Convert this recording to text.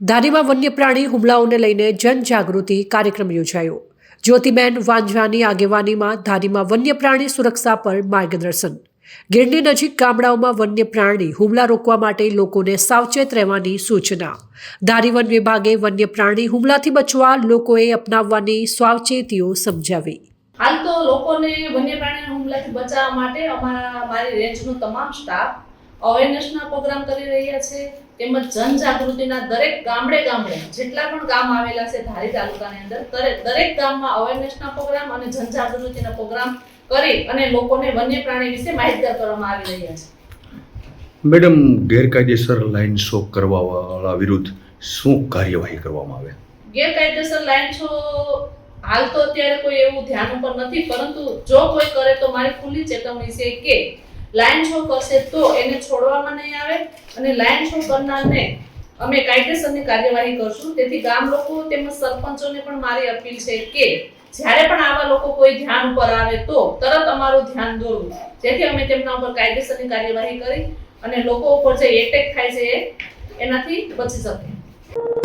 ધારીમાં વન્ય પ્રાણી હુમલાઓને લઈને જનજાગૃતિ કાર્યક્રમ યોજાયો. જ્યોતિબેન વાંઝાની આગેવાનીમાં ધારીમાં વન્ય પ્રાણી સુરક્ષા પર માર્ગદર્શન. ગીરની નજીક ગામડાઓમાં વન્ય પ્રાણી હુમલા રોકવા માટે લોકોને સાવચેત રહેવાની સૂચના. ધારી વન વિભાગે વન્ય પ્રાણી હુમલાથી બચવા લોકોએ અપનાવવાની સાવચેતીઓ સમજાવી. હાલ તો લોકોને વન્ય હુમલાથી બચાવવા માટે અમારા મારી રેન્જનો તમામ સ્ટાફ અવેરનેસના પ્રોગ્રામ કરી રહ્યા છે તેમજ જનજાગૃતિના દરેક ગામડે ગામડે જેટલા પણ ગામ આવેલા છે ધારી તાલુકાની અંદર દરેક દરેક ગામમાં અવેરનેસના પ્રોગ્રામ અને જનજાગૃતિના પ્રોગ્રામ કરી અને લોકોને વન્ય પ્રાણી વિશે માહિતગાર કરવામાં આવી રહ્યા છે. મેડમ ગેરકાયદેસર લાઇન શો કરવાવાળા વિરુદ્ધ શું કાર્યવાહી કરવામાં આવે? ગેરકાયદેસર લાઈન શો હાલ તો અત્યારે કોઈ એવું ધ્યાન ઉપર નથી પરંતુ જો કોઈ કરે તો મારી ખુલ્લી ચેતવણી છે કે લાઈન શો કરશે તો એને છોડવામાં નહીં આવે અને લાઈન શો કરનારને અમે કાયદેસરની કાર્યવાહી કરશું. તેથી ગામ લોકો તેમજ સરપંચોને પણ મારી અપીલ છે કે જ્યારે પણ આવા લોકો કોઈ ધ્યાન ઉપર આવે તો તરત અમારું ધ્યાન દોરવું. જેથી અમે તેમના ઉપર કાયદેસરની કાર્યવાહી કરી અને લોકો ઉપર જે એટેક થાય છે એનાથી બચી શકે